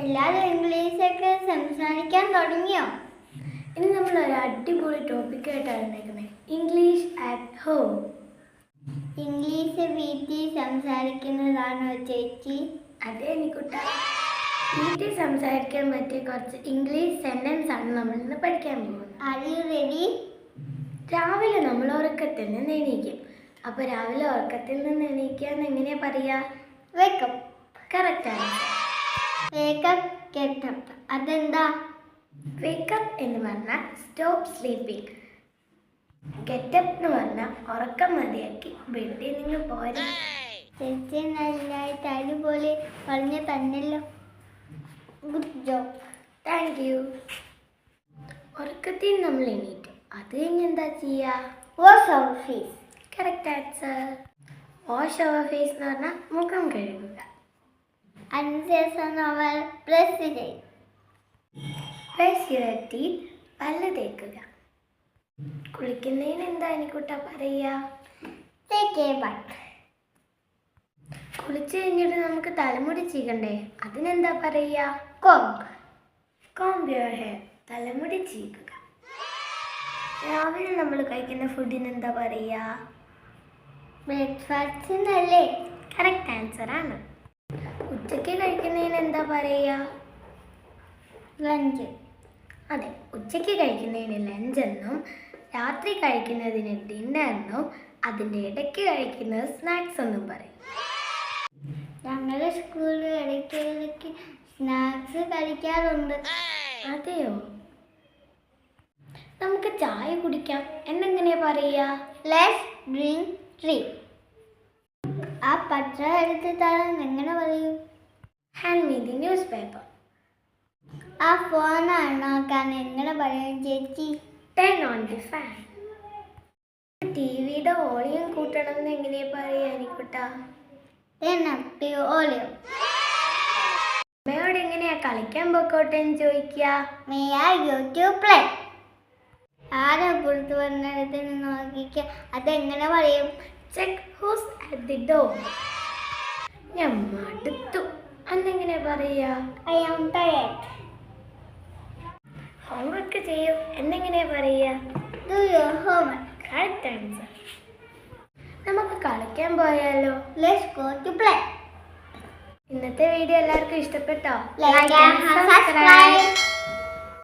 എല്ലാവരും ഇംഗ്ലീഷൊക്കെ സംസാരിക്കാൻ തുടങ്ങിയോ? ഇനി നമ്മൾ ഒരു അടിപൊളി ടോപ്പിക് ആയിട്ടാണ് ഉണ്ടാക്കുന്നത് ഇംഗ്ലീഷ് അറ്റ് ഹോം ഇംഗ്ലീഷ് വീട്ടിൽ സംസാരിക്കുന്നതാണോ ചേച്ചി? അതെ എനിക്കുട്ട വീട്ടിൽ സംസാരിക്കാൻ പറ്റിയ കുറച്ച് ഇംഗ്ലീഷ് സെന്റൻസ് ആണ് നമ്മൾ ഇന്ന് പഠിക്കാൻ പോകുന്നത്. ആർ യു റെഡി രാവിലെ നമ്മൾ ഉറക്കത്തിൽ നിന്ന് എണീക്കും. അപ്പോൾ രാവിലെ ഉറക്കത്തിൽ നിന്ന് എണീക്കുക എന്ന് എങ്ങനെയാ പറയുക കറക്റ്റ് കറക്റ്റാണ് വേക്കപ്പ് ഗെറ്റപ്പ് അതെന്താ? വേക്കപ്പ് എന്ന് പറഞ്ഞാൽ സ്റ്റോപ്പ് സ്ലീപ്പിംഗ് ഗെറ്റപ്പ് എന്ന് പറഞ്ഞാൽ ഉറക്കം മതിയാക്കി ബെഡിൽ നിന്ന് പോരാ. ചേച്ചി നല്ലതായിട്ട് അടിപൊളി പറഞ്ഞു തന്നല്ലോ ഗുഡ് ജോബ് താങ്ക് യു ഉറക്കത്തിൽ നമ്മൾ എണീറ്റു. അത് കഴിഞ്ഞ് എന്താ ചെയ്യുക wash office correct answer wash our face എന്ന് പറഞ്ഞാൽ മുഖം കഴുകുക. അതിനുശേഷം നമ്മൾ ബ്രഷ് ചെയ്യും ബ്രഷ് ചെയ്തിട്ട് പല്ല് തേക്കുക. കുളിക്കുന്നതിന് എന്താ അനിക്കുട്ട പറയുക? ബട്ട് കഴിഞ്ഞിട്ട് നമുക്ക് തലമുടി ചീകണ്ടേ? അതിനെന്താ പറയുക? കോങ്ക് കോംബ് യുവർ ഹെയർ തലമുടി ചീകുക. രാവിലെ നമ്മൾ കഴിക്കുന്ന ഫുഡിന് എന്താ പറയുക? ബ്രേക്ക്ഫാസ്റ്റിനല്ലേ? കറക്റ്റ് ആൻസർ ആണ് ഉച്ചയ്ക്ക് കഴിക്കുന്നതിന് എന്താ പറയുക ലഞ്ച് അതെ ഉച്ചയ്ക്ക് കഴിക്കുന്നതിന് ലഞ്ച് എന്നും രാത്രി കഴിക്കുന്നതിന് ഡിന്നർ എന്നും അതിന്റെ ഇടയ്ക്ക് കഴിക്കുന്നത് സ്നാക്സ് എന്നും പറയും. ഞങ്ങളുടെ സ്കൂളിൽ ഇടയ്ക്ക് സ്നാക്സ് കഴിക്കാറുണ്ട്. അതെയോ? നമുക്ക് ചായ കുടിക്കാം. എന്നെങ്ങനെയാ പറയുക ലെസ് ഡ്രിങ്ക് ട്രീ ആ എടുത്ത് തരാൻ എങ്ങനെ പറയും? Hand me the newspaper ആ ഫോൺ നോക്കാൻ എങ്ങനെ പറയും ചേച്ചി? Turn on the fan. T വിയുടെ വോളിയം കൂട്ടണം എന്ന് എങ്ങനെയാ പറയുക എനിക്കുട്ടാ ദി വോളിയം. അമ്മയോട് എങ്ങനെയാ കളിക്കാൻ പൊക്കോട്ടെ എന്ന് ചോദിക്കുക മേ ആ യൂട്യൂബ് പ്ലേ ആരാ പുറത്ത് വന്നിടത്തിന് നോക്കിക്ക? അതെങ്ങനെ പറയും? Check who's at the door ഞാൻ മടുത്തു. അന്നെങ്ങനെ പറയാ? ഐ ആം ടയർഡ് ഹോംവർക്ക് ചെയ്യൂ. എന്നെങ്ങനെ പറയാ? Do your homework correct answer നമുക്ക് കളിക്കാൻ പോയാലോ? ലെറ്റ്സ് ഗോ ടു പ്ലേ ഇന്നത്തെ വീഡിയോ എല്ലാവർക്കും ഇഷ്ടപ്പെട്ടോ? Like and subscribe